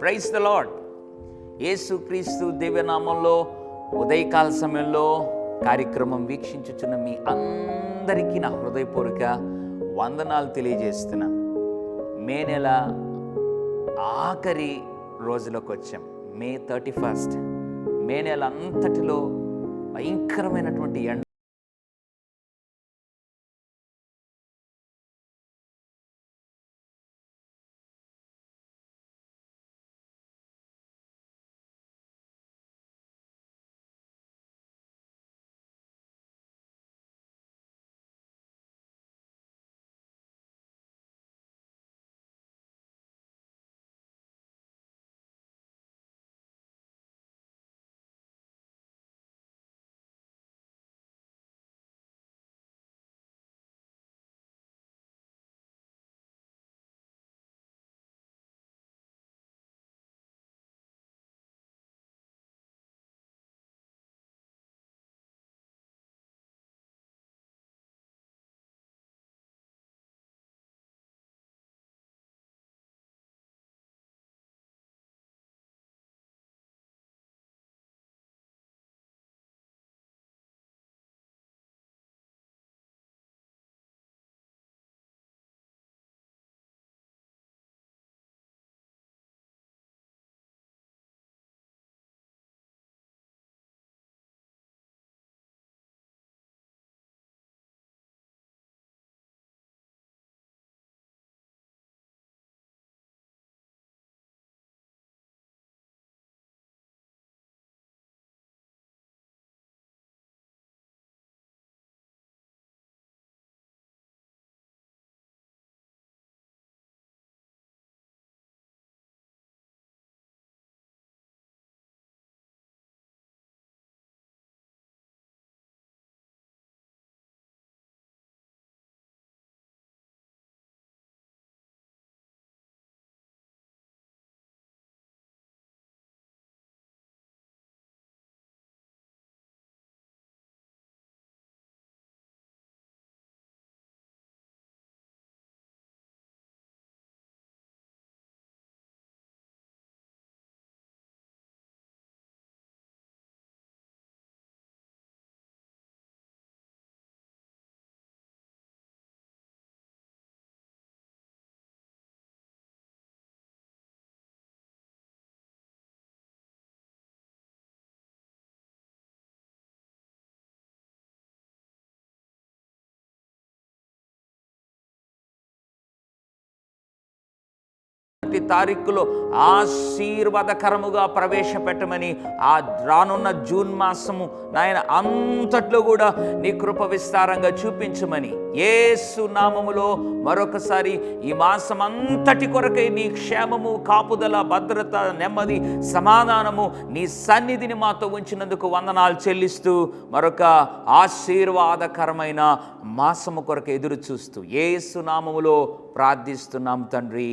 Price the lord యేసుక్రీస్తు దివ్యనామంలో ఉదయకాల సమయంలో కార్యక్రమం వీక్షించుచున్న మీ అందరికీ నా హృదయపూర్వక వందనాలు తెలియజేస్తున్నాను మే నెల ఆఖరి రోజులోకి వచ్చాం మే థర్టీ ఫస్ట్. మే నెల అంతటిలో భయంకరమైనటువంటి ఎండ. మొదటి తారీఖులో ఆశీర్వాదకరముగా ప్రవేశపెట్టమని ఆ రానున్న జూన్ మాసము నాయన అంతట్లో కూడా నీ కృప విస్తారంగా చూపించమని ఏ సునామములో మరొకసారి ఈ మాసం అంతటి కొరకై నీ క్షేమము కాపుదల భద్రత నెమ్మది సమాధానము నీ సన్నిధిని మాతో ఉంచినందుకు వందనాలు చెల్లిస్తూ మరొక ఆశీర్వాదకరమైన మాసము కొరకు ఎదురు చూస్తూ ఏ సునామములో ప్రార్థిస్తున్నాం తండ్రి.